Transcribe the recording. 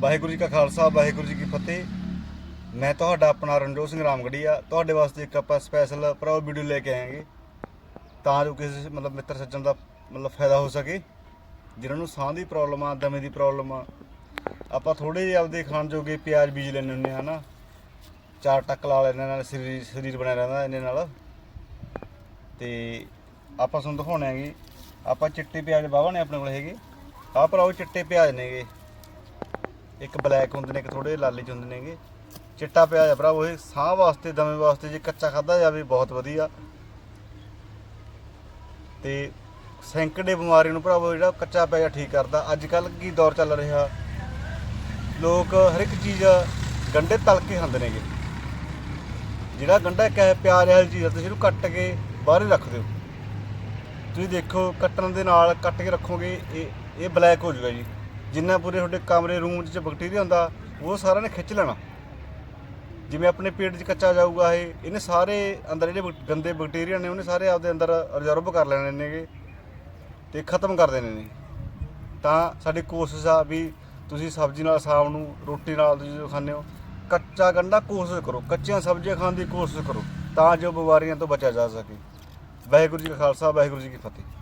ਵਾਹਿਗੁਰੂ ਜੀ ਕਾ ਖਾਲਸਾ, ਵਾਹਿਗੁਰੂ ਜੀ ਕੀ ਫਤਿਹ। ਮੈਂ ਤੁਹਾਡਾ ਆਪਣਾ ਰਣਜੋਤ ਸਿੰਘ ਰਾਮਗੜੀਆ। ਤੁਹਾਡੇ ਵਾਸਤੇ ਇੱਕ ਆਪਾਂ ਸਪੈਸ਼ਲ ਪ੍ਰੋ ਵੀਡੀਓ ਲੈ ਕੇ ਆਏਗੇ ਤਾਂ ਜੋ ਕਿਸੇ ਮਤਲਬ ਮਿੱਤਰ ਸੱਜਣ ਦਾ ਮਤਲਬ ਫਾਇਦਾ ਹੋ ਸਕੇ। ਜਿਨ੍ਹਾਂ ਨੂੰ ਸਾਹ ਦੀ ਪ੍ਰੋਬਲਮ ਆ, ਦਮੇ ਦੀ ਪ੍ਰੋਬਲਮ ਆ। ਆਪਾਂ ਥੋੜੇ ਜਿਹੇ ਆਪਦੇ ਖਾਣ ਜੋਗੇ ਪਿਆਜ਼ ਬੀਜ ਲੈਣੇ ਹੁੰਦੇ ਆ ਨਾ ਚਾਰ ਟੱਕ ਲਾ ਲੈਣੇ ਨਾਲ ਸਰੀਰ ਸਰੀਰ ਬਣਿਆ ਰਹਿੰਦਾ ਇਹਨੇ ਨਾਲ। ਤੇ ਆਪਾਂ ਤੁਹਾਨੂੰ ਦਿਖਾਉਣੇ ਹੈਗੇ। ਆਪਾਂ ਚਿੱਟੇ ਪਿਆਜ਼ ਵਾਹਵਾ ਨੇ ਆਪਣੇ ਕੋਲ ਹੈਗੇ। ਆਹ ਭਰਾਓ ਚਿੱਟੇ ਪਿਆਜ਼ ਨੇਗੇ। ਇੱਕ ਬਲੈਕ ਹੁੰਦੇ ਨੇ, ਇੱਕ ਥੋੜੇ ਲਾਲੇ ਚ ਹੁੰਦੇ ਨੇਗੇ। ਚਿੱਟਾ ਪਿਆਜ਼ ਆ ਭਰਾਵੋ ਇਹ ਸਾਹ ਵਾਸਤੇ, ਦਮੇ ਵਾਸਤੇ ਜੇ ਕੱਚਾ ਖਾਦਾ ਜਾਵੇ, ਬਹੁਤ ਵਧੀਆ। ਤੇ ਸੈਂਕੜੇ ਬਿਮਾਰੀ ਨੂੰ ਭਰਾਵੋ, ਜਿਹੜਾ ਕੱਚਾ ਪਿਆਜ਼ ਠੀਕ ਕਰਦਾ ਅੱਜ ਕੱਲ ਕੀ ਦੌਰ ਚੱਲ ਰਿਹਾ? ਲੋਕ ਹਰ ਇੱਕ ਚੀਜ਼ ਗੰਡੇ ਤਲ ਕੇ ਖਾਂਦੇ ਨੇਗੇ। ਜਿਹੜਾ ਗੰਡਾ ਇੱਕ ਹੈ ਪਿਆਜ਼ ਵਾਲੀ ਚੀਜ਼ ਆ ਤੁਸੀਂ ਇਹਨੂੰ ਕੱਟ ਕੇ ਬਾਹਰ ਹੀ ਰੱਖ ਦਿਓ। ਤੁਸੀਂ ਦੇਖੋ, ਕੱਟਣ ਦੇ ਨਾਲ ਕੱਟ ਕੇ ਰੱਖੋਗੇ, ਇਹ ਇਹ ਬਲੈਕ ਹੋ ਜਾਊਗਾ ਜੀ। ਜਿੰਨਾ ਪੂਰੇ ਤੁਹਾਡੇ ਕਮਰੇ ਰੂਮ 'ਚ ਬੈਕਟੀਰੀਆ ਹੁੰਦਾ, ਉਹ ਸਾਰਾ ਨੇ ਖਿੱਚ ਲੈਣਾ। ਜਿਵੇਂ ਆਪਣੇ ਪੇਟ 'ਚ ਕੱਚਾ ਜਾਊਗਾ ਇਹ, ਇਹਨੇ ਸਾਰੇ ਅੰਦਰ ਜਿਹੜੇ ਬਕ- ਗੰਦੇ ਬੈਕਟੀਰੀਆ ਨੇ, ਉਹਨੇ ਸਾਰੇ ਆਪਦੇ ਅੰਦਰ ਰਿਜ਼ਰਵ ਕਰ ਲੈਣੇ ਨੇਗੇ ਤੇ ਖਤਮ ਕਰ ਦੇਣੇ ਨੇ। ਤਾਂ ਸਾਡੀ ਕੋਸ਼ਿਸ਼ ਆ ਵੀ ਤੁਸੀਂ ਸਬਜ਼ੀ ਨਾਲ, ਸ਼ਾਮ ਨੂੰ ਰੋਟੀ ਨਾਲ ਤੁਸੀਂ ਖਾਂਦੇ ਹੋ, ਕੱਚਾ ਗੰਡਾ ਕੋਸ਼ਿਸ਼ ਕਰੋ। ਕੱਚੀਆਂ ਸਬਜ਼ੀਆਂ ਖਾਣ ਦੀ ਕੋਸ਼ਿਸ਼ ਕਰੋ, ਤਾਂ ਜੋ ਬਿਮਾਰੀਆਂ ਤੋਂ ਬਚਿਆ ਜਾ ਸਕੇ। ਵਾਹਿਗੁਰੂ ਜੀ ਕਾ ਖਾਲਸਾ, ਵਾਹਿਗੁਰੂ ਜੀ ਕੀ ਫਤਿਹ।